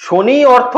শনি অর্থ,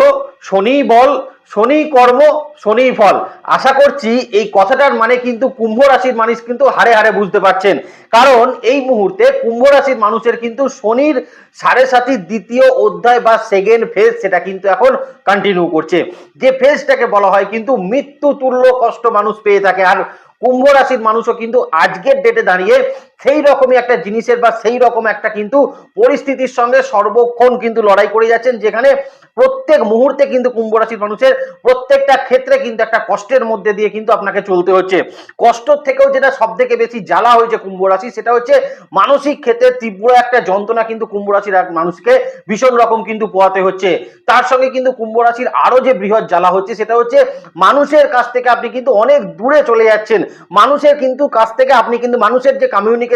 শনি বল, শনি কর্ম, শনি ফল। আশা করছি এই কথাটার মানে কিন্তু কুম্ভ রাশির মানুষ কিন্তু হারে হারে বুঝতে পারছেন। কারণ এই মুহূর্তে কুম্ভ রাশির মানুষের কিন্তু শনির সাড়ে সাতির দ্বিতীয় অধ্যায় বা সেকেন্ড ফেজ সেটা কিন্তু এখন কন্টিনিউ করছে। যে ফেজটাকে বলা হয় কিন্তু মৃত্যু তুল্য কষ্ট মানুষ পেয়ে থাকে। আর কুম্ভ রাশির মানুষও কিন্তু আজকের ডেটে দাঁড়িয়ে সেই রকমই একটা জিনিসের বা সেই রকম একটা কিন্তু পরিস্থিতির সঙ্গে সর্বক্ষণ কিন্তু লড়াই করে যাচ্ছেন, যেখানে প্রত্যেক মুহূর্তে কিন্তু কুম্ভ রাশির মানুষের প্রত্যেকটা ক্ষেত্রে কিন্তু একটা কষ্টের মধ্যে দিয়ে কিন্তু আপনাকে চলতে হচ্ছে। কষ্টর থেকেও যেটা সব থেকে বেশি জ্বালা হয়েছে কুম্ভ রাশি, সেটা হচ্ছে মানসিক ক্ষেত্রে তীব্র একটা যন্ত্রণা কিন্তু কুম্ভ রাশির মানুষকে ভীষণ রকম কিন্তু পোয়াতে হচ্ছে। তার সঙ্গে কিন্তু কুম্ভ রাশির আরও যে বৃহৎ জ্বালা হচ্ছে, সেটা হচ্ছে মানুষের কাছ থেকে আপনি কিন্তু অনেক দূরে চলে যাচ্ছেন। মানুষের কিন্তু কাছ থেকে আপনি কিন্তু, মানুষের যে কমিউনিকেশন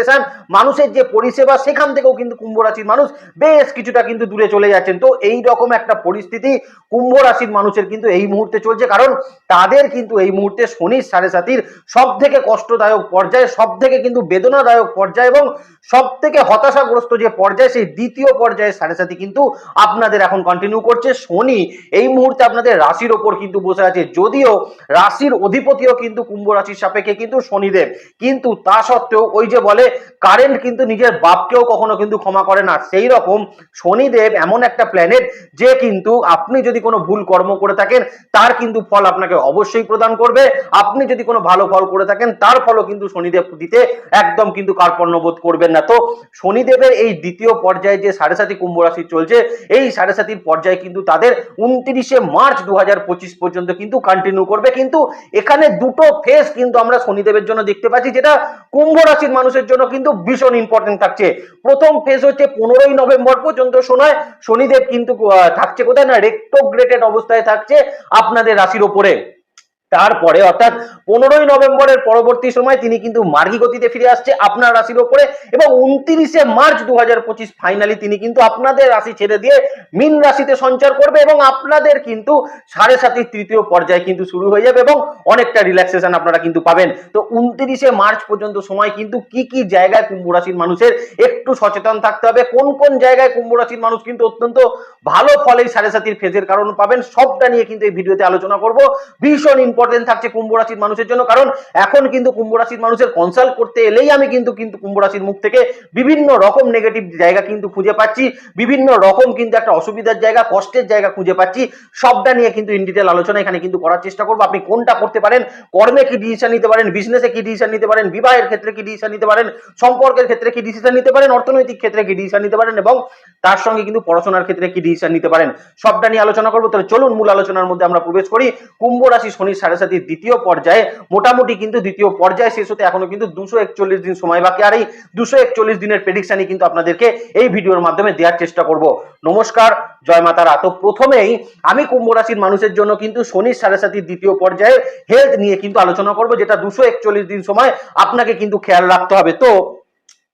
মানুষের যে পরিষেবা, সেখান থেকেও কিন্তু কুম্ভ রাশির মানুষ বেশ কিছুটা কিন্তু দূরে চলে যাচ্ছেন। তো এই রকম একটা পরিস্থিতি কুম্ভ রাশির মানুষের কিন্তু এই মুহূর্তে চলছে, কারণ তাদের কিন্তু এই মুহূর্তে শনির সাড়ে সাতির সব থেকে কষ্টদায়ক পর্যায়ে সব থেকে কিন্তু বেদনাদায়ক পর্যায়ে এবং সব থেকে হতাশাগ্রস্ত যে পর্যায়ে, সেই দ্বিতীয় পর্যায়ে সাড়ে সাতি কিন্তু আপনাদের এখন কন্টিনিউ করছে। শনি এই মুহূর্তে আপনাদের রাশির ওপর কিন্তু বসে আছে, যদিও রাশির অধিপতিও কিন্তু কুম্ভ রাশির সাপেক্ষে কিন্তু শনিদেব। কিন্তু তা সত্ত্বেও ওই যে বলে কারেন্ট কিন্তু নিজের বাপকেও কখনো কিন্তু ক্ষমা করে না। সেই রকম শনিদেব এমন একটা প্ল্যানেট যে কিন্তু আপনি যদি কোনো ভুল কর্ম করে থাকেন, তার কিন্তু ফল আপনাকে অবশ্যই প্রদান করবে। আপনি যদি কোনো ভালো ফল করে থাকেন, তার ফলও কিন্তু শনিদেব দিতে একদম কিন্তু কার্পণ্য বোধ করবেন না। তো শনিদেবের এই দ্বিতীয় পর্যায়ে যে সাড়ে সাতি কুম্ভ রাশি চলছে, এই সাড়ে সাতির পর্যায়ে কিন্তু তাদের উনত্রিশে মার্চ দু হাজার পঁচিশ পর্যন্ত কিন্তু কন্টিনিউ করবে। কিন্তু এখানে দুটো ফেস কিন্তু আমরা শনিদেবের জন্য দেখতে পাচ্ছি, যেটা কুম্ভ রাশির মানুষের জন্য কিন্তু ভীষণ ইম্পর্টেন্ট থাকছে। প্রথম ফেজ হচ্ছে পনেরোই নভেম্বর পর্যন্ত, শোনায়। শনিদেব কিন্তু থাকছে কোথায় না? রেক্টোগ্রেটেড অবস্থায় থাকছে আপনাদের রাশির ওপরে। তারপরে, অর্থাৎ পনেরোই নভেম্বরের পরবর্তী সময় তিনি কিন্তু মার্গী গতিতে ফিরে আসছে আপনার রাশির ওপরে এবং উনত্রিশে মার্চ দু হাজার পঁচিশ ফাইনালি তিনি কিন্তু আপনাদের রাশি ছেড়ে দিয়ে মিন রাশিতে সঞ্চার করবে এবং আপনাদের কিন্তু সাড়ে সাতির তৃতীয় পর্যায়ে কিন্তু শুরু হয়ে যাবে এবং অনেকটা রিল্যাক্সেশন আপনারা কিন্তু পাবেন। তো উনত্রিশে মার্চ পর্যন্ত সময় কিন্তু কি কি জায়গায় কুম্ভ রাশির মানুষের একটু সচেতন থাকতে হবে, কোন কোন জায়গায় কুম্ভ রাশির মানুষ কিন্তু অত্যন্ত ভালো ফলে সাড়ে সাতির ফেজের কারণ পাবেন, সবটা নিয়ে কিন্তু এই ভিডিওতে আলোচনা করব। ভীষণ ইম্পর্টেন্ট থাকছে কুম্ভ রাশির মানুষের জন্য। কারণ এখন কিন্তু কুম্ভ রাশির মানুষের কনসাল্ট করতে এলেই আমি কিন্তু কিন্তু কুম্ভ রাশির মুখ থেকে বিভিন্ন রকম নেগেটিভ জায়গা কিন্তু খুঁজে পাচ্ছি। বিভিন্ন রকম কিন্তু একটা অসুবিধার জায়গা, কষ্টের জায়গা খুঁজে পাচ্ছি। সবটা নিয়ে কিন্তু ইন ডিটেল আলোচনা এখানে কিন্তু করার চেষ্টা করব। আপনি কোনটা করতে পারেন? কর্মে কি ডিসিশন নিতে পারেন? বিজনেসে কি ডিসিশন নিতে পারেন? বিবাহের ক্ষেত্রে কি ডিসিশন নিতে পারেন? সম্পর্কের ক্ষেত্রে কি ডিসিশন নিতে পারেন? অর্থনৈতিক ক্ষেত্রে কি ডিসিশন নিতে পারেন? এবং তার সঙ্গে কিন্তু পড়াশোনার ক্ষেত্রে কি ডিসিশন নিতে পারেন? সবটা নিয়ে আলোচনা করব। তাহলে চলুন মূল আলোচনার মধ্যে আমরা প্রবেশ করি। কুম্ভ রাশি শনির সাড়ে সাতির দ্বিতীয় পর্যায়ে, মোটামুটি কিন্তু দ্বিতীয় পর্যায়ে শেষ হতে এখনও কিন্তু দুশো একচল্লিশ দিন সময় বাকি। আর এই দুশো একচল্লিশ দিনের প্রেডিকশনই কিন্তু আপনাদেরকে এই ভিডিওর মাধ্যমে দেওয়ার চেষ্টা করব। নমস্কার, জয় মাতারা। তো প্রথমেই আমি কুম্ভ রাশির মানুষের জন্য কিন্তু শনির সাড়ে সাতির দ্বিতীয় পর্যায়ে হেলথ নিয়ে কিন্তু আলোচনা করব, যেটা দুশো একচল্লিশ দিন সময় আপনাকে কিন্তু খেয়াল রাখতে হবে। তো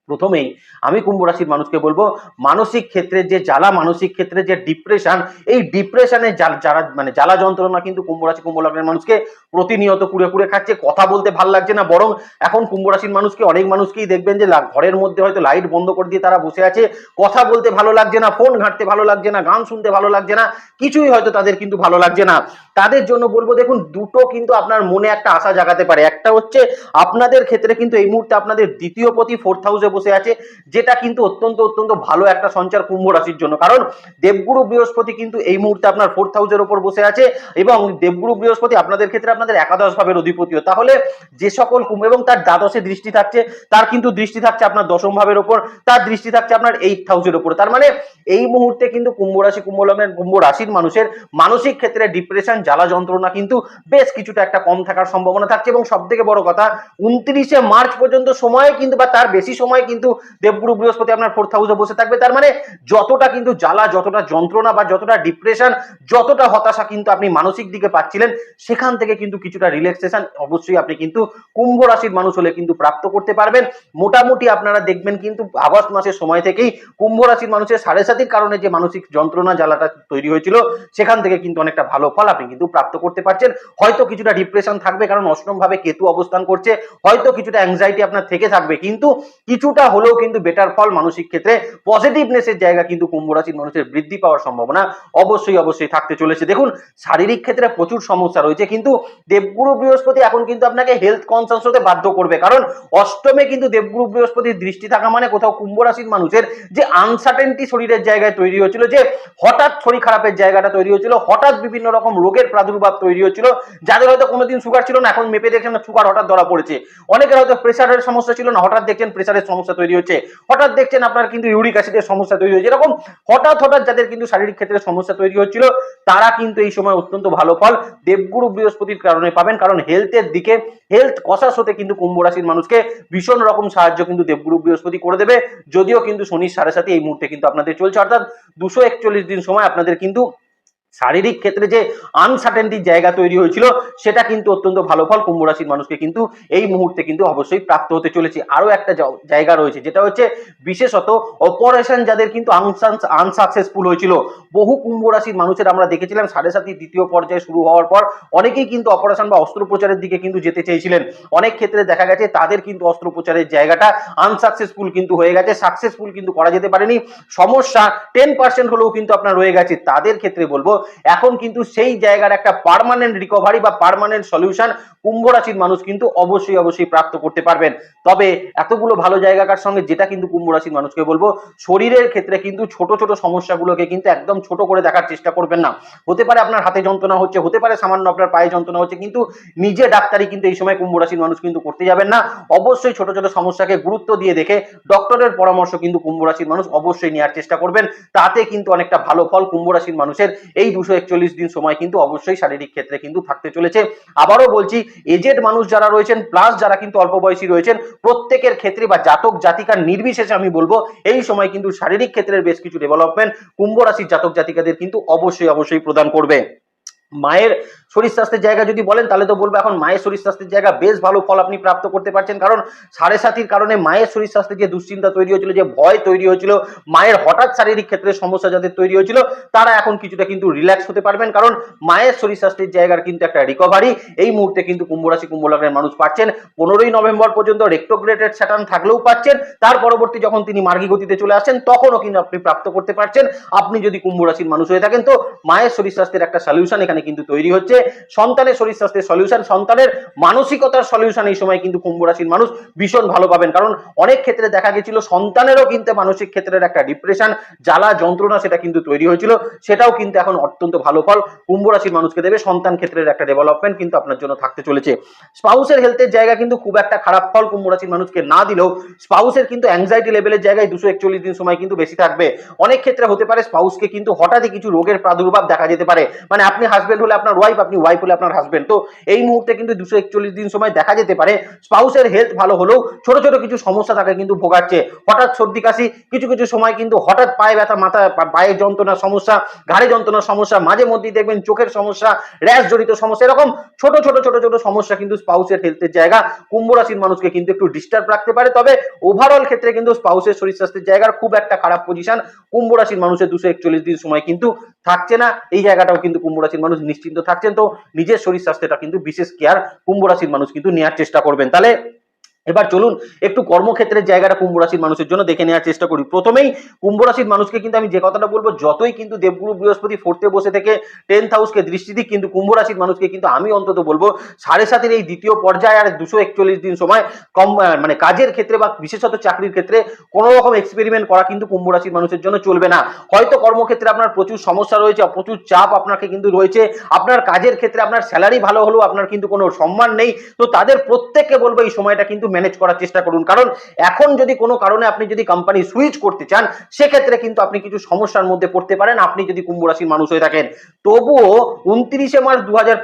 প্রথমেই আমি কুম্ভ রাশির মানুষকে বলব, মানসিক ক্ষেত্রে যে জ্বালা, মানসিক ক্ষেত্রে যে ডিপ্রেশন এই ডিপ্রেশনে যারা মানে জ্বালা যন্ত্রণা কিন্তু কুম্ভ রাশি, কুম্ভ লগ্নের মানুষকে প্রতিনিয়ত কুড়ে কুড়ে খাচ্ছে, কথা বলতে ভালো লাগছে না, বরং এখন কুম্ভ রাশির মানুষকে অনেক মানুষকেই দেখবেন যে ঘরের মধ্যে হয়তো লাইট বন্ধ করে দিয়ে তারা বসে আছে, কথা বলতে ভালো লাগছে না ফোন ঘাঁটতে ভালো লাগছে না, গান শুনতে ভালো লাগছে না, কিছুই হয়তো তাদের কিন্তু ভালো লাগছে না। তাদের জন্য বলব, দেখুন, দুটো কিন্তু আপনার মনে একটা আশা জাগাতে পারে, একটা হচ্ছে আপনাদের ক্ষেত্রে কিন্তু এই মুহূর্তে আপনাদের দ্বিতীয় পতি ফোর্থ হাউসে বসে আছে, যেটা কিন্তু অত্যন্ত অত্যন্ত ভালো একটা সঞ্চার কুম্ভ রাশির জন্য। কারণ দেবগুরু বৃহস্পতি কিন্তু এই মুহূর্তে আপনার ফোর্থ হাউসের ওপর বসে আছে এবং দেবগুরু বৃহস্পতি আপনাদের ক্ষেত্রে আপনাদের একাদশ ভাবের অধিপতিও। তাহলে যে সকল কুম্ভ এবং তার দ্বাদশে দৃষ্টি থাকছে, তার কিন্তু দৃষ্টি থাকছে আপনার দশম ভাবের ওপর তার দৃষ্টি থাকছে আপনার এইট হাউসের ওপর তার মানে এই মুহূর্তে কিন্তু কুম্ভ রাশি, কুম্ভ লগ্নের, কুম্ভ রাশির মানুষের মানসিক ক্ষেত্রে ডিপ্রেশন জ্বালা যন্ত্রণা কিন্তু বেশ কিছুটা একটা কম থাকার সম্ভাবনা থাকছে এবং সব থেকে বড় কথা, উনত্রিশে মার্চ পর্যন্ত সময় কিন্তু বা তার বেশি সময় কিন্তু দেবগুরু বৃহস্পতি আপনার ফোর্থ হাউসে বসে থাকবে। তার মানে যতটা কিন্তু জ্বালা, যতটা যন্ত্রণা বা যতটা ডিপ্রেশন যতটা হতাশা কিন্তু আপনি মানসিক দিকে পাচ্ছিলেন, সেখান থেকে কিন্তু কিছুটা রিল্যাক্সেশন অবশ্যই আপনি কিন্তু কুম্ভ রাশির মানুষ হলে কিন্তু প্রাপ্ত করতে পারবেন। মোটামুটি আপনারা দেখবেন কিন্তু আগস্ট মাসের সময় থেকেই কুম্ভ রাশির মানুষের সাড়ে সাতির কারণে যে মানসিক যন্ত্রণা, জ্বালাটা তৈরি হয়েছিল, সেখান থেকে কিন্তু অনেকটা ভালো ফল আপনি কিন্তু প্রাপ্ত করতে পারছেন। হয়তো কিছুটা ডিপ্রেশন থাকবে কারণ অষ্টম ভাবে কেতু অবস্থান করছে, হয়তো কিছুটা অ্যাংজাইটি আপনার থেকে থাকবে, কিন্তু কিছুটা কিছুটা হলেও কিন্তু বেটার ফল মানসিক ক্ষেত্রে পজিটিভনেসের জায়গা কিন্তু কুম্ভ রাশির মানুষের বৃদ্ধি পাওয়ার সম্ভাবনা অবশ্যই অবশ্যই থাকতে চলেছে। দেখুন, শারীরিক ক্ষেত্রে প্রচুর সমস্যা রয়েছে, কিন্তু দেবগুরু বৃহস্পতি এখন কিন্তু আপনাকে হেলথ কনসাস হতে বাধ্য করবে। কারণ অষ্টমে কিন্তু দেবগুরু বৃহস্পতির দৃষ্টি থাকা মানে কোথাও কুম্ভ রাশির মানুষের যে আনসার্টেনটি শরীরের জায়গায় তৈরি হয়েছিল, যে হঠাৎ শরীর খারাপের জায়গাটা তৈরি হয়েছিল, হঠাৎ বিভিন্ন রকম রোগের প্রাদুর্ভাব তৈরি হয়েছিল, যাদের হয়তো কোনোদিন সুগার ছিল না, এখন মেপে দেখছেন সুগার হঠাৎ ধরা পড়েছে। অনেকের হয়তো প্রেশারের সমস্যা ছিল না, হঠাৎ দেখছেন প্রেশারের সমস্যা তৈরি হচ্ছে। হঠাৎ দেখছেন আপনার কিন্তু ইউরিক অ্যাসিডের সমস্যা তৈরি হয়েছে। এরকম হঠাৎ হঠাৎ যাদের কিন্তু শারীরিক ক্ষেত্রে সমস্যা তৈরি হচ্ছিল, তারা কিন্তু এই সময় অত্যন্ত ভালো ফল দেবগুরু বৃহস্পতির কারণে পাবেন। কারণ হেলথের দিকে হেলথ কষাস হতে কিন্তু কুম্ভ রাশির মানুষকে ভীষণ রকম সাহায্য কিন্তু দেবগুরু বৃহস্পতি করে দেবে। যদিও কিন্তু শনির সাড়ে সাথে এই মুহূর্তে কিন্তু আপনাদের চলছে। অর্থাৎ দুশো দিন সময় আপনাদের কিন্তু শারীরিক ক্ষেত্রে যে আনসার্টেনটির জায়গা তৈরি হয়েছিল, সেটা কিন্তু অত্যন্ত ভালো ফল। কুম্ভ রাশির মানুষকে কিন্তু এই মুহূর্তে কিন্তু অবশ্যই প্রাপ্ত হতে চলেছে। আরও একটা জায়গা রয়েছে, যেটা হচ্ছে বিশেষত অপারেশন যাদের কিন্তু আনসাকসেসফুল হয়েছিল। বহু কুম্ভ রাশির মানুষের আমরা দেখেছিলাম, সাড়ে সাতই দ্বিতীয় পর্যায়ে শুরু হওয়ার পর অনেকেই কিন্তু অপারেশন বা অস্ত্রোপচারের দিকে কিন্তু যেতে চেয়েছিলেন। অনেক ক্ষেত্রে দেখা গেছে, তাদের কিন্তু অস্ত্রোপচারের জায়গাটা আনসাকসেসফুল কিন্তু হয়ে গেছে সাকসেসফুল কিন্তু করা যেতে পারেনি। সমস্যা টেন পার্সেন্ট হলেও কিন্তু আপনার রয়ে গেছে। তাদের ক্ষেত্রে বলব এখন কিন্তু সেই জায়গার একটা পার্মানেন্ট রিকভারি বা পার্মানেন্ট সলিউশন কুম্ভ রাশির মানুষ কিন্তু অবশ্যই অবশ্যই প্রাপ্ত করতে পারবেন। তবে এতগুলো ভালো জায়গাকার সঙ্গে যেটা কিন্তু কুম্ভ রাশির মানুষকে বলব, শরীরের ক্ষেত্রে কিন্তু ছোট ছোট সমস্যাগুলোকে কিন্তু একদম ছোট করে দেখার চেষ্টা করবেন না। হতে পারে আপনার হাতে যন্ত্রণা হচ্ছে, হতে পারে সামান্য আপনার পায়ে যন্ত্রণা হচ্ছে, কিন্তু নিজে ডাক্তারি কিন্তু এই সময় কুম্ভ রাশির মানুষ কিন্তু করতে যাবেন না। অবশ্যই ছোট ছোট সমস্যাকে গুরুত্ব দিয়ে দেখে ডক্টরের পরামর্শ কিন্তু কুম্ভ রাশির মানুষ অবশ্যই নেওয়ার চেষ্টা করবেন। তাতে কিন্তু অনেকটা ভালো ফল কুম্ভ রাশির মানুষের এই দুশো একচল্লিশ দিন সময় কিন্তু অবশ্যই শারীরিক ক্ষেত্রে কিন্তু থাকতে চলেছে। আবারও বলছি এজেড মানুষ যারা রয়েছেন প্লাস যারা কিন্তু অল্প বয়সী রয়েছেন, প্রত্যেকের ক্ষেত্রে বা জাতক জাতিকার নির্বিশেষে আমি বলব, এই সময় কিন্তু শারীরিক ক্ষেত্রের বেশ কিছু ডেভেলপমেন্ট কুম্ভ রাশির জাতক জাতিকাদের কিন্তু অবশ্যই অবশ্যই প্রদান করবে। মায়ের শরীর স্বাস্থ্যের জায়গা যদি বলেন, তাহলে তো বলব এখন মায়ের শরীর স্বাস্থ্যের জায়গা বেশ ভালো ফল আপনি প্রাপ্ত করতে পারছেন। কারণ সাড়ে সাতির কারণে মায়ের শরীর স্বাস্থ্যের যে দুশ্চিন্তা তৈরি হয়েছিল, যে ভয় তৈরি হয়েছিল, মায়ের হঠাৎ শারীরিক ক্ষেত্রে সমস্যা যাদের তৈরি হয়েছিল, তারা এখন কিছুটা কিন্তু রিল্যাক্স হতে পারবেন। কারণ মায়ের শরীর স্বাস্থ্যের জায়গার কিন্তু একটা রিকভারি এই মুহূর্তে কিন্তু কুম্ভ রাশি, কুম্ভ লগ্নের মানুষ পাচ্ছেন। পনেরোই নভেম্বর পর্যন্ত রেক্টোগ্রেটেড স্যাটার্ন থাকলেও পাচ্ছেন। তার পরবর্তী যখন তিনি মার্গী গতিতে চলে আসেন, তখনও কিন্তু আপনি প্রাপ্ত করতে পারছেন। আপনি যদি কুম্ভ রাশির মানুষ হয়ে থাকেন, তো মায়ের শরীর স্বাস্থ্যের একটা সলিউশন এখানে কিন্তু তৈরি হচ্ছে। সন্তানের শরীর স্বাস্থ্যের সলিউশন সন্তানের মানসিকতার সলিউশন এই সময় কিন্তু কুম্ভ রাশির মানুষ ভীষণ ভালো পাবেন। কারণ অনেক ক্ষেত্রে দেখা গেছিল সন্তানেরও কিন্তু মানসিক ক্ষেত্রের একটা ডিপ্রেশন জ্বালা, যন্ত্রণা সেটা কিন্তু তৈরি হয়েছিল। সেটাও কিন্তু এখন অত্যন্ত ভালো ফল। কুম্ভ রাশির মানুষকে দেবে সন্তান ক্ষেত্রের একটা ডেভেলপমেন্ট কিন্তু আপনার জন্য থাকতে চলেছে। স্পাউসের হেলথের জায়গা কিন্তু খুব একটা খারাপ ফল কুম্ভ রাশির মানুষকে না দিলেও স্পাউসের কিন্তু অ্যাংজাইটি লেভেলের জায়গায় দুশো একচল্লিশ দিন সময় কিন্তু বেশি থাকবে। অনেক ক্ষেত্রে হতে পারে স্পাউসকে কিন্তু হঠাৎই কিছু রোগের প্রাদুর্ভাব দেখা যেতে পারে। মানে আপনি হাজবেন্ড হলে আপনার ওয়াইফ ওয়াইফ হলে আপনার হাজবেন্ড তো এই মুহূর্তে কিন্তু দুশো একচল্লিশ দিন সময় দেখা যেতে পারে। স্পাউসের হেলথ ভালো হলেও ছোট ছোট কিছু সমস্যা তাকে কিন্তু ভোগাচ্ছে। হঠাৎ সর্দি, কাশি কিছু কিছু সময় কিন্তু হঠাৎ পায়ে ব্যথা, মাথা পায়ের যন্ত্রণার সমস্যা, ঘাড়ে যন্ত্রণার সমস্যা, মাঝে মধ্যেই দেখবেন চোখের সমস্যা র্যাশ জড়িত সমস্যা, এরকম ছোট ছোট ছোট ছোট সমস্যা কিন্তু স্পাউসের হেলথের জায়গা। কুম্ভ রাশির মানুষকে কিন্তু একটু ডিস্টার্ব রাখতে পারে। তবে ওভারঅল ক্ষেত্রে কিন্তু স্পাউসের শরীর স্বাস্থ্যের জায়গার খুব একটা খারাপ পজিশন কুম্ভ রাশির মানুষের দুশো একচল্লিশ দিন সময় কিন্তু থাকছে না। এই জায়গাটাও কিন্তু কুম্ভ রাশির মানুষ নিশ্চিন্ত থাকছেন। তো নিজের শরীর স্বাস্থ্যটা কিন্তু বিশেষ কেয়ার কুম্ভ রাশির মানুষ কিন্তু নেওয়ার চেষ্টা করবেন। তাহলে এবার চলুন একটু কর্মক্ষেত্রের জায়গাটা কুম্ভ রাশির মানুষের জন্য দেখে নেওয়ার চেষ্টা করি। প্রথমেই কুম্ভ রাশির মানুষকে কিন্তু আমি যে কথাটা বলব, যতই কিন্তু দেবগুরু বৃহস্পতি ফোর্থে বসে থেকে টেন্থ হাউসকে দৃষ্টি দিক, কিন্তু কুম্ভ রাশির মানুষকে কিন্তু আমি অন্তত বলব সাড়ে সাতের এই দ্বিতীয় পর্যায়ে আর দুশো একচল্লিশ দিন সময় কম মানে কাজের ক্ষেত্রে বা বিশেষত চাকরির ক্ষেত্রে কোনো রকম এক্সপেরিমেন্ট করা কিন্তু কুম্ভ রাশির মানুষের জন্য চলবে না। হয়তো কর্মক্ষেত্রে আপনার প্রচুর সমস্যা রয়েছে প্রচুর চাপ আপনাকে কিন্তু রয়েছে, আপনার কাজের ক্ষেত্রে আপনার স্যালারি ভালো হলেও আপনার কিন্তু কোনো সম্মান নেই। তো তাদের প্রত্যেককে বলব এই সময়টা কিন্তু ম্যানেজ করার চেষ্টা করুন। কারণ এখন যদি কোনো কারণে আপনি যদি কোম্পানি সুইচ করতে চান, সেক্ষেত্রে কিন্তু আপনি কিছু সমস্যার মধ্যে পড়তে পারেন। আপনি যদি কুম্ভ রাশির মানুষ হয়ে থাকেন, তবুও উনত্রিশে মার্চ দু হাজার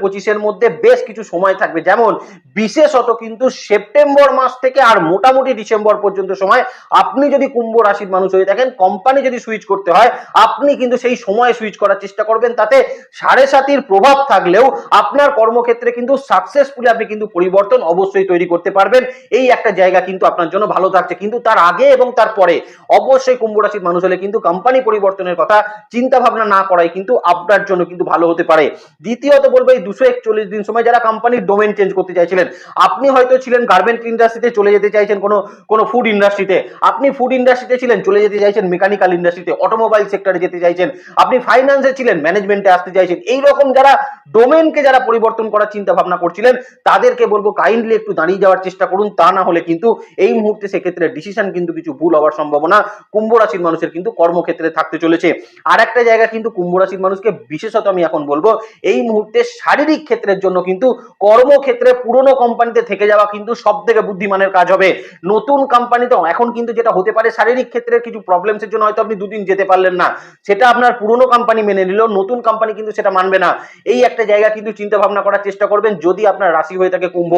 মধ্যে বেশ কিছু সময় থাকবে। যেমন, বিশেষত কিন্তু সেপ্টেম্বর মাস থেকে আর মোটামুটি ডিসেম্বর পর্যন্ত সময় আপনি যদি কুম্ভ রাশির মানুষ হয়ে থাকেন কোম্পানি যদি সুইচ করতে হয়, আপনি কিন্তু সেই সময় সুইচ করার চেষ্টা করবেন। তাতে সাড়ে সাতির প্রভাব থাকলেও আপনার কর্মক্ষেত্রে কিন্তু সাকসেসফুলি আপনি কিন্তু পরিবর্তন অবশ্যই তৈরি করতে পারবেন। এই একটা জায়গা কিন্তু আপনার জন্য ভালো থাকছে। কিন্তু তার আগে এবং তার পরে অবশ্যই কুম্ভ রাশির মানুষ হলে কিন্তু কোম্পানি পরিবর্তনের কথা চিন্তা ভাবনা না করাই কিন্তু আপনার জন্য কিন্তু ভালো হতে পারে। দ্বিতীয়ত বলব এই দুশো একচল্লিশ দিন সময় যারা কোম্পানির ডোমেন চেঞ্জ করতে চাইছিলেন, আপনি হয়তো ছিলেন গার্মেন্ট ইন্ডাস্ট্রিতে চলে যেতে চাইছেন কোনো কোনো ফুড ইন্ডাস্ট্রিতে আপনি ফুড ইন্ডাস্ট্রিতে ছিলেন, চলে যেতে চাইছেন মেকানিক্যাল ইন্ডাস্ট্রিতে অটোমোবাইল সেক্টরে যেতে চাইছেন। আপনি ফাইন্যান্সে ছিলেন ম্যানেজমেন্টে আসতে চাইছেন। এই রকম যারা ডোমেনকে যারা পরিবর্তন করার চিন্তা ভাবনা করছিলেন, তাদেরকে বলব কাইন্ডলি একটু দাঁড়িয়ে যাওয়ার চেষ্টা করুন। তা না হলে কিন্তু এই মুহূর্তে সেক্ষেত্রে ডিসিশন কিন্তু কিছু ভুল হওয়ার সম্ভাবনা কুম্ভ রাশির মানুষের কিন্তু কর্মক্ষেত্রে থাকতে চলেছে। আর একটা জায়গা কিন্তু কুম্ভ রাশির মানুষকে বিশেষত আমি এখন বলব, এই মুহূর্তে শারীরিক ক্ষেত্রের জন্য কিন্তু কর্মক্ষেত্রে পুরনো কোম্পানিতে থেকে যাওয়া কিন্তু সব থেকে বুদ্ধিমানের কাজ হবে। নতুন কোম্পানিতে এখন কিন্তু যেটা হতে পারে শারীরিক ক্ষেত্রে কিছু প্রবলেমসের জন্য হয়তো আপনি দুদিন যেতে পারলেন না। সেটা আপনার পুরনো কোম্পানি মেনে নিল, নতুন কোম্পানি কিন্তু সেটা মানবে না। এই একটা জায়গা কিন্তু চিন্তা ভাবনা করার চেষ্টা করবেন যদি আপনার রাশি হয়ে থাকে কুম্ভ।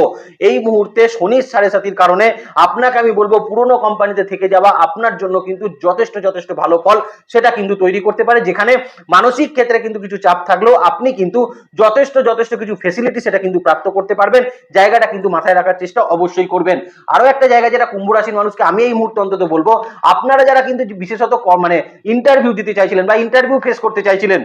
এই মুহূর্তে শনির সাড়ে সাতির কারণে আপনাকে আমি বলব পুরনো কোম্পানিতে থেকে যাওয়া আপনার জন্য কিন্তু যথেষ্ট যথেষ্ট ভালো ফল সেটা কিন্তু তৈরি করতে পারে, যেখানে মানসিক ক্ষেত্রে কিন্তু কিছু চাপ থাকলেও আপনি কিন্তু যথেষ্ট যথেষ্ট কিছু ফেসিলিটি সেটা কিন্তু প্রাপ্ত করতে পারবেন, জায়গাটা কিন্তু মাথায় রাখার চেষ্টা অবশ্যই করবেন। আরও একটা জায়গা যেটা কুম্ভ রাশির মানুষকে আমি এই মুহূর্তে অন্তত বলব, আপনারা যারা কিন্তু বিশেষত মানে ইন্টারভিউ দিতে চাইছিলেন বা ইন্টারভিউ ফেস করতে চাইছিলেন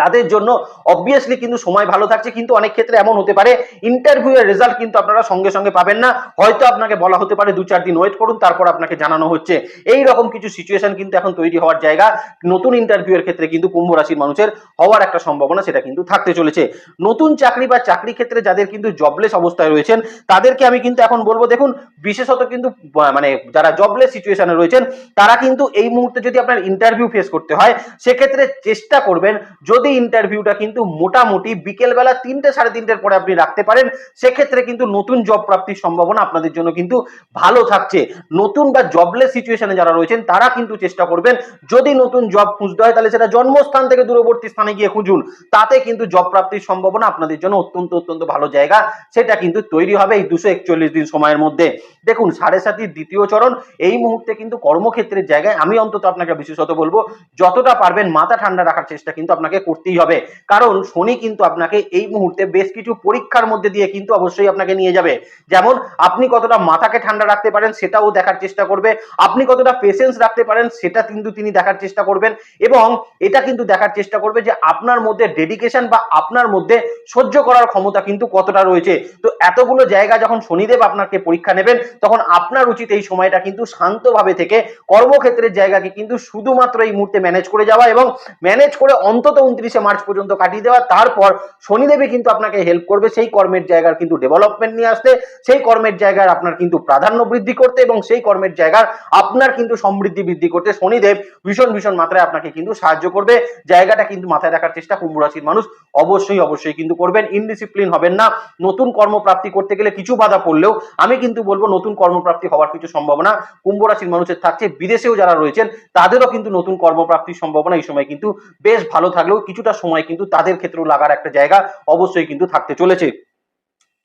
তাদের জন্য অবভিয়াসলি কিন্তু সময় ভালো থাকছে, কিন্তু অনেক ক্ষেত্রে এমন হতে পারে ইন্টারভিউ এর রেজাল্ট কিন্তু আপনারা সঙ্গে সঙ্গে পাবেন না। হয়তো আপনাকে বলা হতে পারে দু চার দিন ওয়েট করুন, তারপর আপনাকে জানানো হচ্ছে। এই রকম কিছু সিচুয়েশন কিন্তু এখন তৈরি হওয়ার জায়গা, নতুন ইন্টারভিউ এর ক্ষেত্রে কিন্তু কুম্ভ রাশির মানুষের হওয়ার একটা সম্ভাবনা সেটা কিন্তু থাকতে চলেছে। নতুন চাকরি বা চাকরি ক্ষেত্রে যাদের কিন্তু জবলেস অবস্থায় রয়েছেন, তাদেরকে আমি কিন্তু এখন বলব, দেখুন, বিশেষত কিন্তু মানে যারা জবলেস সিচুয়েশনে রয়েছেন, তারা কিন্তু এই মুহূর্তে যদি আপনার ইন্টারভিউ ফেস করতে হয়, সেক্ষেত্রে চেষ্টা করবেন, যদি ইন্টারভিউটা কিন্তু মোটামুটি বিকেল বেলা তিনটে সাড়ে তিনটের পরে আপনি রাখতে পারেন। সেক্ষেত্রে কিন্তু নতুন জব প্রাপ্তির সম্ভাবনা আপনাদের জন্য কিন্তু ভালো থাকছে। নতুন বা জবলেস সিচুয়েশনে যারা রয়েছেন, তারা কিন্তু চেষ্টা করবেন, যদি নতুন জব খুঁজতে হয়, তাহলে সেটা জন্মস্থান থেকে দূরবর্তী স্থানে গিয়ে খুঁজুন। তাতে কিন্তু জব প্রাপ্তির সম্ভাবনা আপনাদের জন্য অত্যন্ত অত্যন্ত ভালো জায়গা। সেটা কিন্তু তৈরি হবে এই দুশো একচল্লিশ দিন সময়ের মধ্যে। দেখুন, সাড়ে সাতির দ্বিতীয় চরণ, এই মুহূর্তে কিন্তু কর্মক্ষেত্রের জায়গায় আমি অন্তত আপনাকে বিশেষত বলব, যতটা পারবেন মাথা ঠান্ডা রাখার চেষ্টা কিন্তু আপনাকে করতেই হবে। কারণ শনি কিন্তু আপনাকে এই মুহূর্তে বেশ কিছু পরীক্ষার মধ্যে দিয়ে কিন্তু অবশ্যই আপনাকে নিয়ে যাবে। যেমন, আপনি কতটা মাথাকে ঠান্ডা রাখতে পারেন সেটাও দেখার চেষ্টা করবে। আপনি কতটা পেশেন্স রাখতে পারেন সেটা কিন্তু তিনি দেখার চেষ্টা করবেন। এবং এটা কিন্তু দেখার চেষ্টা করবে যে আপনার মধ্যে ডেডিকেশন বা আপনার মধ্যে সহ্য করার ক্ষমতা কিন্তু কতটা রয়েছে। তো এতগুলো জায়গা যখন শনিদেব আপনাকে পরীক্ষা নেবেন, তখন আপনার উচিত এই সময়টা কিন্তু শান্তভাবে থেকে কর্মক্ষেত্রের জায়গাকে কিন্তু শুধুমাত্র এই মুহূর্তে ম্যানেজ করে যাওয়া এবং ম্যানেজ করে অন্তত উনত্রিশে মার্চ পর্যন্ত কাটিয়ে দেওয়া। তারপর শনিদেবী কিন্তু আপনাকে হেল্প করবে। সেই কর্মের জায়গার কিন্তু ডেভেলপমেন্ট নিয়ে আসতে। সেই কর্মের জায়গার আপনার কিন্তু প্রাধান্য বৃদ্ধি করতে এবং সেই কর্মের জায়গার আপনার কিন্তু সমৃদ্ধি বৃদ্ধি করতে শনিদেব ভীষণ ভীষণ মাত্রায় আপনাকে কিন্তু সাহায্য করবে। জায়গাটা কিন্তু মাথায় রাখার চেষ্টা কুম্ভ রাশির মানুষ অবশ্যই অবশ্যই কিন্তু করবেন। ইনডিসিপ্লিন হবেন না। নতুন কর্মপ্রাপ্তি করতে গেলে কিছু বাধা পড়লেও আমি কিন্তু বলব নতুন কর্মপ্রাপ্তি হওয়ার কিছু সম্ভাবনা কুম্ভ রাশির মানুষের থাকছে। বিদেশেও যারা রয়েছেন, তাদেরও কিন্তু নতুন কর্মপ্রাপ্তির সম্ভাবনা এই সময় কিন্তু বেশ ভালো থাকলেও কিছুটা সময় কিন্তু তাদের ক্ষেত্রেও লাগার একটা জায়গা অবশ্যই কিন্তু থাকতে চলেছে।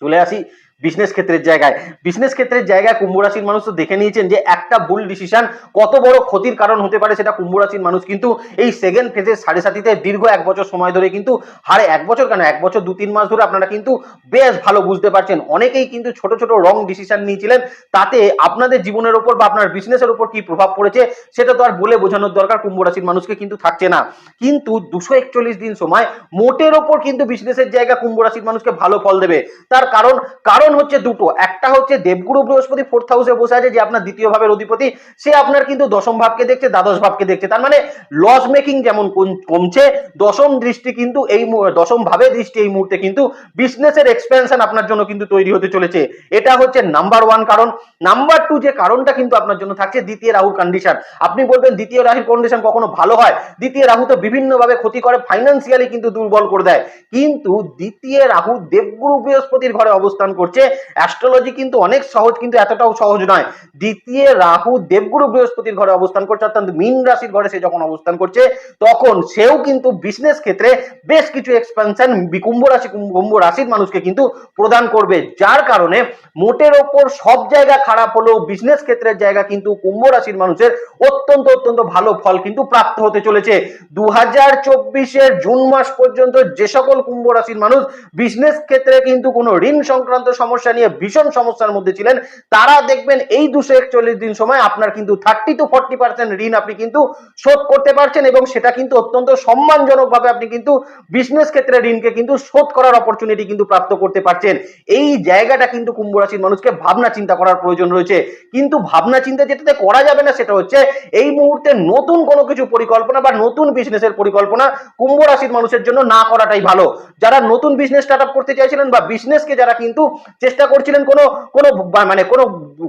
চলে আসি বিজনেস ক্ষেত্রের জায়গায়। বিজনেস ক্ষেত্রের জায়গায় কুম্ভ রাশির মানুষ তো দেখে নিয়েছেন যে একটা ভুল ডিসিশন কত বড় ক্ষতির কারণ হতে পারে সেটা কুম্ভ রাশির মানুষ। কিন্তু এই সেকেন্ড ফেজে সাড়ে সাতিতে দীর্ঘ এক বছর সময় ধরে কিন্তু হারে এক বছর কেন? এক বছর দু তিন মাস ধরে আপনারা কিন্তু বেশ ভালো বুঝতে পারছেন। অনেকেই কিন্তু ছোট ছোট রং ডিসিশন নিয়েছিলেন। তাতে আপনাদের জীবনের উপর বা আপনার বিজনেসের উপর কি প্রভাব পড়েছে সেটা তো আর বলে বোঝানোর দরকার কুম্ভ রাশির মানুষকে কিন্তু থাকছে না। কিন্তু দুশো একচল্লিশ দিন সময় মোটের ওপর কিন্তু বিজনেসের জায়গা কুম্ভ রাশির মানুষকে ভালো ফল দেবে। তার কারণ কারণ হচ্ছে দুটো। একটা হচ্ছে দেবগুরু বৃহস্পতি ফোর্থ হাউসে বসে আছে, যে আপনার দ্বিতীয় ভাবের অধিপতি, সে আপনার কিন্তু দশম ভাবকে দেখছে, দ্বাদশ ভাবকে দেখছে। তার মানে লস মেকিং যেমন কমছে, দশম দৃষ্টি কিন্তু এই দশম ভাবে দৃষ্টি এই মুহূর্তে কিন্তু বিজনেসের এক্সপেনশন আপনার জন্য কিন্তু তৈরি হতে চলেছে। এটা হচ্ছে নাম্বার ওয়ান কারণ। নাম্বার টু যে কারণটা কিন্তু আপনার জন্য থাকছে, দ্বিতীয় রাহুর কন্ডিশন আপনি বলবেন, দ্বিতীয় রাহুর কন্ডিশন কখনো ভালো হয়? দ্বিতীয় রাহু তো বিভিন্নভাবে ক্ষতি করে ফাইন্যান্সিয়ালি কিন্তু দুর্বল করে দেয়। কিন্তু দ্বিতীয় রাহু দেবগুরু বৃহস্পতির ঘরে অবস্থান করছে। অ্যাস্ট্রোলজি কিন্তু অনেক সহজ, কিন্তু এতটাও সহজ নয়। দ্বিতীয় রাহু দেবগুরু বৃহস্পতির ঘরে অবস্থান করছে, অর্থাৎ মীন রাশির ঘরে সে যখন অবস্থান করছে, তখন সেও কিন্তু বিজনেস ক্ষেত্রে বেশ কিছু এক্সপেনশন কুম্ভ রাশি, কুম্ভ রাশির মানুষকে কিন্তু প্রদান করবে। যার কারণে মোটের ওপর সব জায়গা খারাপ হলেও বিজনেস ক্ষেত্রের জায়গা কিন্তু কুম্ভ রাশির মানুষের অত্যন্ত অত্যন্ত ভালো ফল কিন্তু প্রাপ্ত হতে চলেছে। দু হাজার চব্বিশের জুন মাস পর্যন্ত যে সকল কুম্ভ রাশির মানুষ বিজনেস ক্ষেত্রে কিন্তু কোনো ঋণ সংক্রান্ত সমস্যা নিয়ে ভীষণ সমস্যার মধ্যে ছিলেন। তারা দেখবেন এই দুশো একচল্লিশ দিন সময় আপনার কিন্তু থার্টি টু ফর্টি পার্সেন্ট ঋণ আপনি কিন্তু শোধ করতে পারছেন এবং সেটা কিন্তু অত্যন্ত সম্মানজনক ভাবে আপনি কিন্তু বিজনেস ক্ষেত্রে ঋণকে কিন্তু শোধ করার অপরচুনিটি কিন্তু প্রাপ্ত করতে পারছেন। এই জায়গাটা কিন্তু কুম্ভ রাশির মানুষকে ভাবনা চিন্তা করার প্রয়োজন রয়েছে। কিন্তু ভাবনা চিন্তা যেটাতে করা যাবে না সেটা হচ্ছে এই মুহূর্তে নতুন কোনো কিছু পরিকল্পনা বা নতুন বিজনেসের পরিকল্পনা কুম্ভ রাশির মানুষের জন্য না করাটাই ভালো। যারা নতুন বিজনেস স্টার্ট করতে চাইছিলেন বা বিজনেসকে যারা কিন্তু চেষ্টা করছিলেন কোনো কোনো মানে কোনো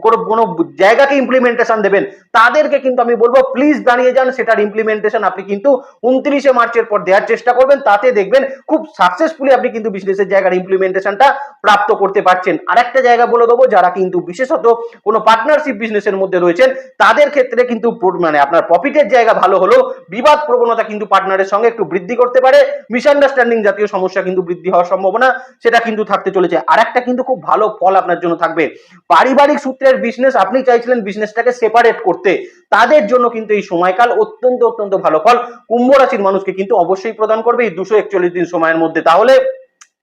কোনো কোনো জায়গাকে ইমপ্লিমেন্টেশন দেবেন। তাদেরকে কিন্তু আমি বলব প্লিজ দাঁড়িয়ে যান সেটার ইমপ্লিমেন্টেশন আপনি কিন্তু উনত্রিশে মার্চের পর দেওয়ার চেষ্টা করবেন, তাতে দেখবেন খুব সাকসেসফুলি আপনি কিন্তু বিজনেসের জায়গার ইমপ্লিমেন্টেশনটা প্রাপ্ত করতে পারছেন। আরেকটা জায়গা বলে দেবো, যারা কিন্তু বিশেষত কোনো পার্টনারশিপ বিজনেসের মধ্যে রয়েছেন, তাদের ক্ষেত্রে কিন্তু মানে আপনার প্রফিটের জায়গা ভালো হলো বিবাদ প্রবণতা কিন্তু পার্টনারের সঙ্গে একটু বৃদ্ধি করতে পারে। মিসআন্ডারস্ট্যান্ডিং জাতীয় সমস্যা কিন্তু বৃদ্ধি হওয়ার সম্ভাবনা, সেটা কিন্তু থাকতে চলেছে। আর একটা কিন্তু খুব ভালো ফল আপনার জন্য থাকবে। পারিবারিক সূত্রের বিজনেস আপনি চাইছিলেন বিজনেসটাকে সেপারেট করতে। তাদের জন্য কিন্তু এই সময়কাল অত্যন্ত অত্যন্ত ভালো ফল। কুম্ভ রাশির মানুষকে কিন্তু অবশ্যই প্রদান করবে এই দুশো একচল্লিশ দিন সময়ের মধ্যে। তাহলে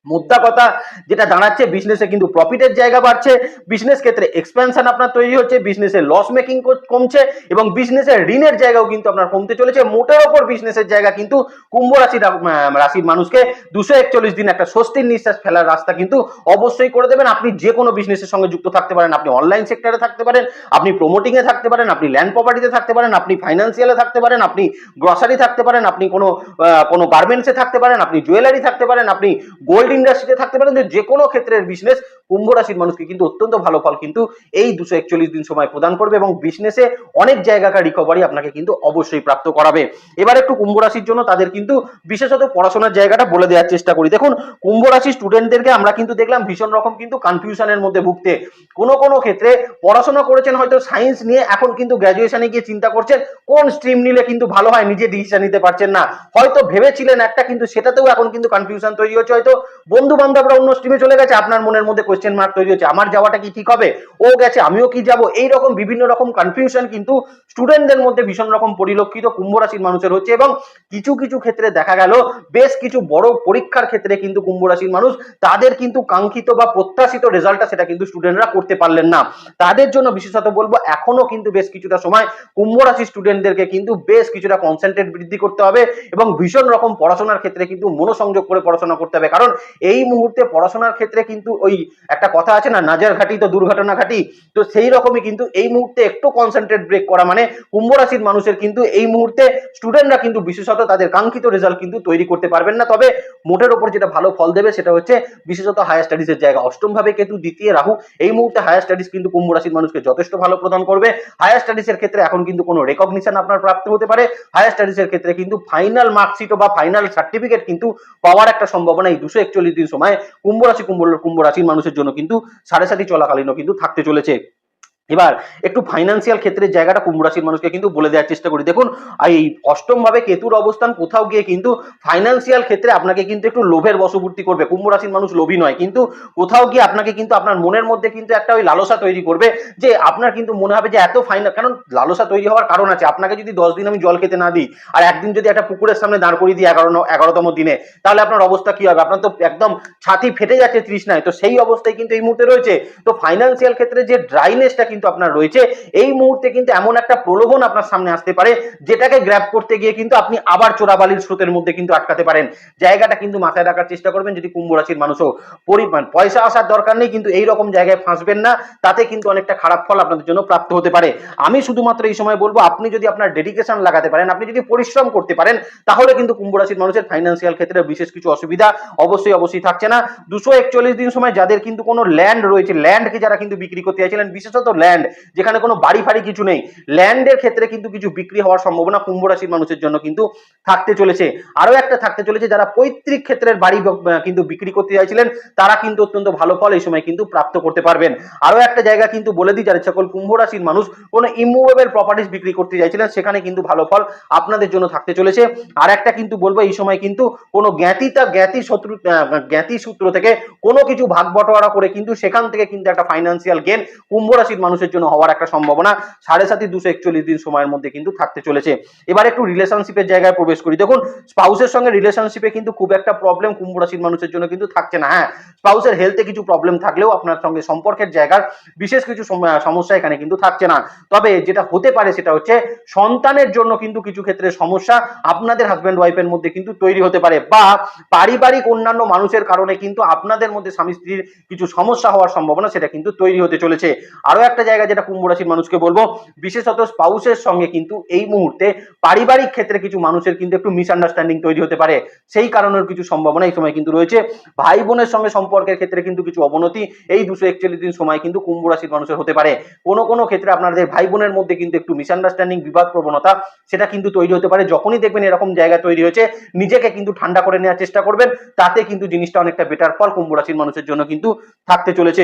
মুদ্রা কথা যেটা দাঁড়াচ্ছে বিজনেসে কিন্তু প্রফিটের জায়গা বাড়ছে। বিজনেস ক্ষেত্রে এক্সপেনশন আপনার তৈরি হচ্ছে বিজনেসে লস মেকিং কমছে এবং বিজনেসের ঋণের জায়গাও কিন্তু আপনার কমতে চলেছে। মোটের ওপর বিজনেসের জায়গা কিন্তু কুম্ভ আহ, রাশির মানুষকে দুশো একচল্লিশ দিন একটা স্বস্তির নিঃশ্বাস ফেলার রাস্তা কিন্তু অবশ্যই করে দেবেন। আপনি যে কোনো বিজনেসের সঙ্গে যুক্ত থাকতে পারেন। আপনি অনলাইন সেক্টরে থাকতে পারেন আপনি প্রমোটিং এ থাকতে পারেন আপনি ল্যান্ড প্রপার্টিতে থাকতে পারেন আপনি ফাইন্যান্সিয়ালে থাকতে পারেন আপনি গ্রসারি থাকতে পারেন আপনি কোনো কোনো গার্মেন্টসে থাকতে পারেন আপনি জুয়েলারি থাকতে পারেন আপনি গোল্ড ইন্ডাস্ট্রিতে থাকতে পারেন যে কোনো ক্ষেত্রের বিজনেস কুম্ভ রাশির মানুষকে কিন্তু অত্যন্ত ভালো ফল কিন্তু এই দুশো একচল্লিশ দিন সময় প্রদান করবে এবং বিজনেসে অনেক জায়গাকার রিকভারি আপনাকে কিন্তু অবশ্যই প্রাপ্ত করাবে। এবার একটু কুম্ভ রাশির জন্য তাদের কিন্তু বিশেষত পড়াশোনার জায়গাটা বলে দেওয়ার চেষ্টা করি। দেখুন, কুম্ভ রাশি স্টুডেন্টদেরকে আমরা কিন্তু দেখলাম ভীষণ রকম কিন্তু কনফিউশনের মধ্যে ভুগতে। কোনো কোনো ক্ষেত্রে পড়াশোনা করেছেন হয়তো সায়েন্স নিয়ে, এখন কিন্তু গ্র্যাজুয়েশনে গিয়ে চিন্তা করছেন, কোন স্ট্রিম নিলে কিন্তু ভালো হয়, নিজে ডিসিশন নিতে পারছেন না। হয়তো ভেবেছিলেন একটা, কিন্তু সেটাতেও এখন কিন্তু কনফিউশন তৈরি হচ্ছে। হয়তো বন্ধু বান্ধবরা অন্য স্ট্রিমে চলে গেছে, আপনার মনের মধ্যে কোয়েশ্চেন মার্ক তৈরি হচ্ছে। আমার যাওয়াটা কি ঠিক হবে? ও গেছে, আমিও কি যাব? এই রকম বিভিন্ন রকম কনফিউশন কিন্তু স্টুডেন্টদের মধ্যে ভীষণ রকম পরিলক্ষিত কুম্ভ রাশির মানুষের হচ্ছে এবং কিছু কিছু ক্ষেত্রে দেখা গেল, বেশ কিছু বড় পরীক্ষার ক্ষেত্রে কিন্তু কুম্ভ রাশির মানুষ তাদের কিন্তু কাঙ্ক্ষিত বা প্রত্যাশিত রেজাল্টটা সেটা কিন্তু স্টুডেন্টরা করতে পারলেন না। তাদের জন্য বিশেষত বলব, এখনও কিন্তু বেশ কিছুটা সময় কুম্ভ রাশি স্টুডেন্টদেরকে কিন্তু বেশ কিছুটা কনসেন্ট্রেট বৃদ্ধি করতে হবে এবং ভীষণ রকম পড়াশোনার ক্ষেত্রে কিন্তু মনোসংযোগ করে পড়াশোনা করতে হবে। কারণ এই মুহূর্তে পড়াশোনার ক্ষেত্রে কিন্তু ওই একটা কথা আছে না, নাজার ঘাটি তো দুর্ঘটনা ঘাটি, তো সেই রকমই কিন্তু এই মুহূর্তে একটু কনসেন্ট্রেট ব্রেক করা মানে কুম্ভ রাশির মানুষের কিন্তু এই মুহূর্তে স্টুডেন্টরা কিন্তু বিশেষত তাদের কাঙ্ক্ষিত রেজাল্ট কিন্তু তৈরি করতে পারবেন না। তবে মোটের ওপর যেটা ভালো ফল দেবে সেটা হচ্ছে বিশেষত হায়ার স্টাডিজের জায়গা। অষ্টম ভাবে কেতু, দ্বিতীয় রাহু, এই মুহূর্তে হায়ার স্টাডিজ কিন্তু কুম্ভ রাশির মানুষকে যথেষ্ট ভালো প্রদান করবে। হায়ার স্টাডিজের ক্ষেত্রে এখন কিন্তু কোনো রেকগনিশন আপনার প্রাপ্ত হতে পারে। হায়ার স্টাডিজের ক্ষেত্রে কিন্তু ফাইনাল মার্কশিট বা ফাইনাল সার্টিফিকেট কিন্তু পাওয়ার একটা সম্ভাবনা এই দুশো একচল্লিশ দিন সময় কুম্ভ রাশি, কুম্ভ কুম্ভ রাশির মানুষের জন্য কিন্তু সাড়ে সাতি চলাকালীনও কিন্তু থাকতে চলেছে। এবার একটু ফাইন্যান্সিয়াল ক্ষেত্রের জায়গাটা কুম্ভ রাশির মানুষকে কিন্তু বলে দেওয়ার চেষ্টা করি। দেখুন, এই অষ্টম ভাবে কেতুর অবস্থান কোথাও গিয়ে কিন্তু ফাইন্যান্সিয়াল ক্ষেত্রে আপনাকে কিন্তু একটু লোভের বশবর্তী করবে। কুম্ভ রাশির মানুষ লোভী নয়, কিন্তু কোথাও গিয়ে আপনাকে কিন্তু আপনার মনের মধ্যে কিন্তু একটা ওই লালসা তৈরি করবে যে আপনার কিন্তু মনে হবে যে এত ফাইন কারণ লালসা তৈরি হওয়ার কারণ আছে। আপনাকে যদি দশ দিন আমি জল খেতে না দিই আর একদিন যদি একটা পুকুরের সামনে দাঁড় করিয়ে দিই এগারো এগারোতম দিনে, তাহলে আপনার অবস্থা কি হবে? আপনার তো একদম ছাতি ফেটে যাচ্ছে তৃষ্ণায়। তো সেই অবস্থায় কিন্তু এই মুহূর্তে রয়েছে। তো ফাইন্যান্সিয়াল ক্ষেত্রে যে ড্রাইনেসটা কিন্তু আপনার রয়েছে। এই মুহূর্তে কিন্তু এমন একটা প্রলোভন আপনার সামনে আসতে পারে, যেটাকে গ্র্যাব করতে গিয়ে কিন্তু আপনি আবার চোরাবালির স্রোতের মধ্যে কিন্তু আটকাতে পারেন। জায়গাটা কিন্তু মাথায় রাখার চেষ্টা করবেন যদি কুম্ভ রাশির মানুষও। পরিমাণ পয়সা আসার দরকার নেই, কিন্তু এই রকম জায়গায় ফাঁসবেন না, তাতে কিন্তু অনেকটা খারাপ ফল আপনাদের জন্য প্রাপ্ত হতে পারে। আমি শুধুমাত্র এই সময় বলব, আপনি যদি আপনার ডেডিকেশন লাগাতে পারেন, আপনি যদি পরিশ্রম করতে পারেন, তাহলে কিন্তু কুম্ভ রাশির মানুষের ফাইন্যান্সিয়াল ক্ষেত্রে বিশেষ কিছু অসুবিধা অবশ্যই অবশ্যই থাকছে না। দুশো একচল্লিশ দিন সময় যাদের কিন্তু কোনো ল্যান্ড রয়েছে ল্যান্ডকে যারা কিন্তু বিক্রি করতে চাইছিলেন, বিশেষত ল্যান্ড যেখানে কোনো বাড়ি ফাড়ি কিছু নেই। ল্যান্ডের ক্ষেত্রে কিন্তু কিছু বিক্রি হওয়ার সম্ভাবনা কুম্ভ রাশির মানুষের জন্য কিন্তু থাকতে চলেছে। আরও একটা থাকতে চলেছে, যারা পৈতৃক ক্ষেত্রের বাড়ি কিন্তু বিক্রি করতে চাইছিলেন, তারা কিন্তু অত্যন্ত ভালো ফল এই সময় কিন্তু প্রাপ্ত করতে পারবেন। আরও একটা জায়গা কিন্তু বলে দিই, যারা সকল কুম্ভ রাশির মানুষ কোনো ইমুভেবল প্রপার্টিস বিক্রি করতে চাইছিলেন, সেখানে কিন্তু ভালো ফল আপনাদের জন্য থাকতে চলেছে। আর একটা কিন্তু বলব, এই সময় কিন্তু কোনো জ্ঞাতিতা, জ্ঞাতি শত্রু জ্ঞাতি সূত্র থেকে কোনো কিছু ভাগ বটোয়ারা করে কিন্তু সেখান থেকে কিন্তু একটা ফাইন্যান্সিয়াল গেন কুম্ভ রাশির মানুষ মানুষের জন্য হওয়ার একটা সম্ভাবনা সাড়ে সাতই দুশো একচল্লিশ দিন সময়ের মধ্যে কিন্তু থাকতে চলেছে। এবার একটু রিলেশনশিপের জায়গায় প্রবেশ করি। দেখুন, স্পাউসের সঙ্গে রিলেশনশিপে কিন্তু খুব একটা প্রবলেম কুম্ভ রাশির মানুষের জন্য কিন্তু থাকছে না। হ্যাঁ স্পাউসের হেলথে কিছু প্রবলেম থাকলেও আপনার সঙ্গে সম্পর্কের জায়গার বিশেষ কিছু সমস্যা এখানে কিন্তু থাকছে না। তবে যেটা হতে পারে সেটা হচ্ছে সন্তানের জন্য কিন্তু কিছু ক্ষেত্রে সমস্যা আপনাদের হাজব্যান্ড ওয়াইফের মধ্যে কিন্তু তৈরি হতে পারে বা পারিবারিক অন্যান্য মানুষের কারণে কিন্তু আপনাদের মধ্যে স্বামী স্ত্রীর কিছু সমস্যা হওয়ার সম্ভাবনা সেটা কিন্তু তৈরি হতে চলেছে। আরও একটা জায়গা যেটা কুম্ভ রাশির মানুষকে বলব, বিশেষত স্পাউসের সঙ্গে কিন্তু এই মুহূর্তে পারিবারিক ক্ষেত্রে কিছু মানুষের কিন্তু একটু মিসআন্ডারস্ট্যান্ডিং তৈরি হতে পারে। সেই কারণের কিছু সম্ভাবনা এই সময় কিন্তু রয়েছে। ভাই বোনের সঙ্গে সম্পর্কের ক্ষেত্রে কিন্তু কিছু অবনতি, এই দুশো একচল্লিশ দিন সময় কিন্তু কুম্ভ রাশির মানুষের হতে পারে। কোনো কোনো ক্ষেত্রে আপনাদের ভাই বোনের মধ্যে কিন্তু একটু মিসআন্ডারস্ট্যান্ডিং বিবাদ প্রবণতা সেটা কিন্তু তৈরি হতে পারে। যখনই দেখবেন এরকম জায়গা তৈরি হয়েছে, নিজেকে কিন্তু ঠান্ডা করে নেওয়ার চেষ্টা করবেন। তাতে কিন্তু জিনিসটা অনেকটা বেটার ফল কুম্ভ রাশির মানুষের জন্য কিন্তু থাকতে চলেছে।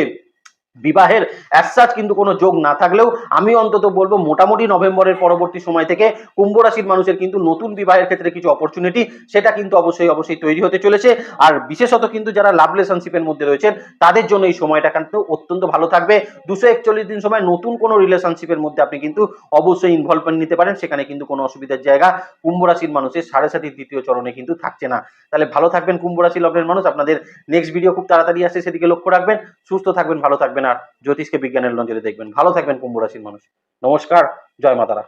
বিবাহের অ্যাসাজ কিন্তু কোনো যোগ না থাকলেও আমি অন্তত বলব মোটামুটি নভেম্বরের পরবর্তী সময় থেকে কুম্ভ রাশির মানুষের কিন্তু নতুন বিবাহের ক্ষেত্রে কিছু অপরচুনিটি সেটা কিন্তু অবশ্যই অবশ্যই তৈরি হতে চলেছে। আর বিশেষত কিন্তু যারা লাভ রিলেশনশিপের মধ্যে রয়েছেন, তাদের জন্য এই সময়টা কিন্তু অত্যন্ত ভালো থাকবে। দুশো একচল্লিশ দিন সময় নতুন কোনো রিলেশনশিপের মধ্যে আপনি কিন্তু অবশ্যই ইনভলভমেন্ট নিতে পারেন। সেখানে কিন্তু কোনো অসুবিধার জায়গা কুম্ভ রাশির মানুষের সাড়ে সাতির দ্বিতীয় চরণে কিন্তু থাকছে না। তাহলে ভালো থাকবেন কুম্ভ রাশি লগ্নের মানুষ। আপনাদের নেক্সট ভিডিও খুব তাড়াতাড়ি আসছে সেদিকে লক্ষ্য রাখবেন। সুস্থ থাকবেন, ভালো থাকবেন। আর জ্যোতিষকে বিজ্ঞানের লঞ্চে দেখবেন। ভালো থাকবেন কুম্ভ রাশির মানুষ। নমস্কার জয় মাতারা।